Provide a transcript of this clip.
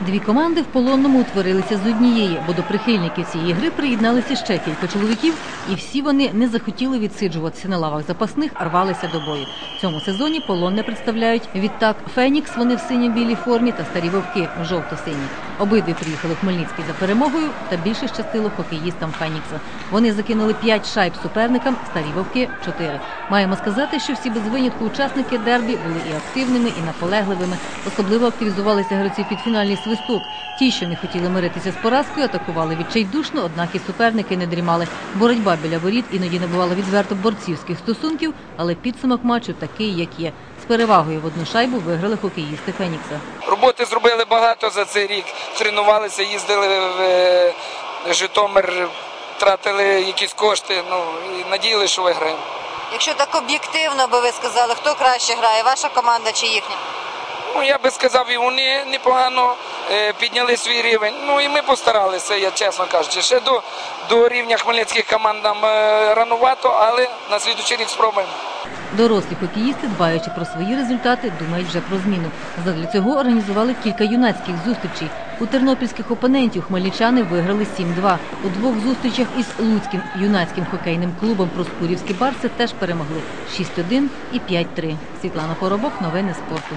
Дві команди в полонному утворилися з однієї, бо до прихильників цієї гри приєдналися ще кілька чоловіків, і всі вони не захотіли відсиджуватися на лавах запасних, рвалися до бою. В цьому сезоні полонне представляють відтак Фенікс, вони в синьо-білій формі, та старі вовки жовто-сині. Обидві приїхали в Хмельницький за перемогою, та більше щастило хокеїстам Фенікса. Вони закинули 5 шайб суперникам, старі вовки 4. Маємо сказати, що всі без винятку учасники дербі були і активними, і наполегливими. Особливо активізувалися гравці під фінальний свисток. Ті, що не хотіли миритися з поразкою, атакували відчайдушно, однак і суперники не дрімали. Боротьба біля воріт іноді набувала відверто борцівських стосунків, але підсумок матчу такий, як є. З перевагою в одну шайбу виграли хокеїсти Фенікса. Роботи зробили багато за цей рік. Тренувалися, їздили в Житомир, тратили якісь кошти. Ну і надіялися, що виграємо. Якщо так об'єктивно би ви сказали, хто краще грає, ваша команда чи їхня? Ну я би сказав, і вони непогано е, підняли свій рівень. Ну і ми постаралися, я чесно кажучи. Ще до, до рівня хмельницьких команд нам е, ранувато, але на слідучий рік спробуємо. Дорослі хокеїсти, дбаючи про свої результати, думають вже про зміну. Задля цього організували кілька юнацьких зустрічей. У тернопільських опонентів хмельничани виграли 7-2. У двох зустрічах із Луцьким юнацьким хокейним клубом Проскурівські барси теж перемогли 6-1 і 5-3. Світлана Поробок, новини спорту.